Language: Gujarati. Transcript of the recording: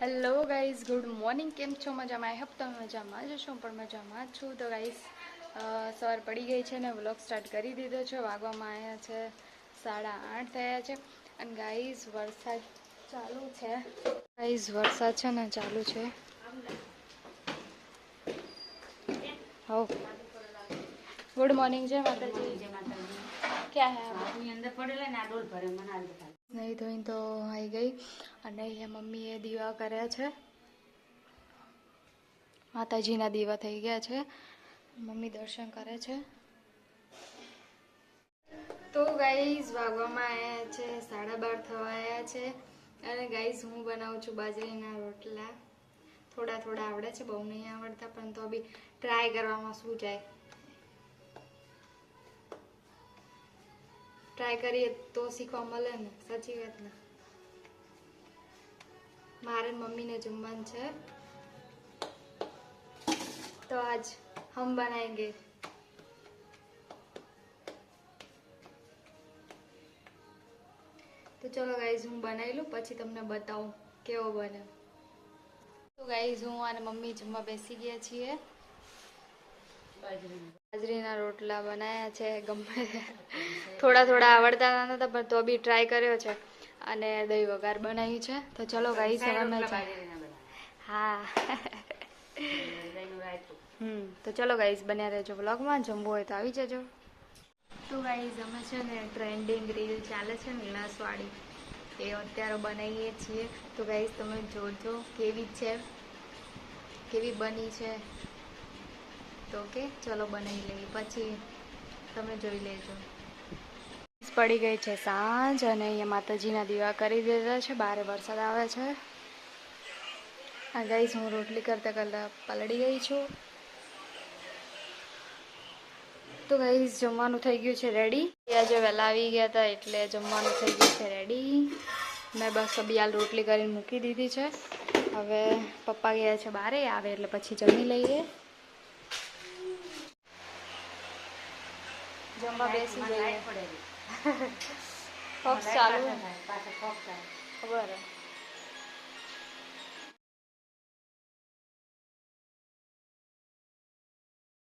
હેલો ગાઈઝ ગુડ મોર્નિંગ કેમ છો? મજામાં? આઈ હોપ તમે મજામાં જ છો પણ મજામાં જ છું. તો ગાઈઝ સવાર પડી ગઈ છે ને વ્લોગ સ્ટાર્ટ કરી દીધો છે. વાગવામાં આવ્યા છે સાડા આઠ થયા છે. અને ગાઈઝ વરસાદ ચાલુ છે. ગાઈઝ વરસાદ છે ને, ચાલુ છે. હવ. ગુડ મોર્નિંગ જય માતાજી. ક્યાં હે આપ? અંદર પડેલા ને આ ડોલ ભરે મને આ નહીં ધોઈને તો આવી ગઈ અને અહીંયા મમ્મીએ દીવા કર્યા છે માતાજીના દીવા થઈ ગયા છે મમ્મી દર્શન કરે છે તો ગાઈઝ વાગવામાં આવ્યા છે સાડા બાર થવા આવ્યા છે અને ગાઈઝ હું બનાવું છું બાજરીના રોટલા થોડા થોડા આવડે છે બહુ નહીં આવડતા પણ તો બી ટ્રાય કરવામાં શું જાય ટ્રાય કરીએ તો શીખવા મળે ને, સાચી વાત ને. મારે મમ્મીને જમવાનું છે. તો આજ હમ બનાએંગે તો ચલો ગાઈઝ હું બનાવી લઉં, પછી તમને બતાવું કેવો બને. તો ગાઈઝ હું અને મમ્મી જમવા બેસી ગયા છીએ. બાજરીનું રોટલા બનાવ્યા છે ગમે થોડા થોડા આવડતા નતા પણ તો બી ટ્રાય કર્યો છે. અને દહીં વઘાર બનાવ્યું છે. તો ચલો ગાઈ સવારના હા. હમ તો ચલો ગાઈઝ બન્યા રહેજો બ્લોગમાં જમવું હોય તો આવી જજો. તો ગાઈઝ અમે છે ને ટ્રેન્ડિંગ રીલ ચાલે છે ને ગ્લાસવાળી એ અત્યારે બનાવીએ છીએ. તો ગાઈઝ તમે જોજો કેવી છે કેવી બની છે. તો કે ચલો બનાવી લઈએ, પછી તમે જોઈ લેજો. પડી ગઈ છે સાંજ અને અહીંયા માતાજીના દીવા કરી દીધા છે, બારે વરસાદ આવે છે. આ ગાઈઝ હું રોટલી કરતાં કરતાં પલળી ગઈ છું. તો ગાઈસ, જમવાનું થઈ ગયું છે રેડી આજે વહેલા આવી ગયા હતા એટલે જમવાનું થઈ ગયું છે રેડી મેં બસ બિયાલ રોટલી કરીને મૂકી દીધી છે. હવે પપ્પા ગયા છે બારે, આવે એટલે પછી જમી લઈએ. જમવા બેસી જઈએ. ફોક્સ ચાલુ. ખબર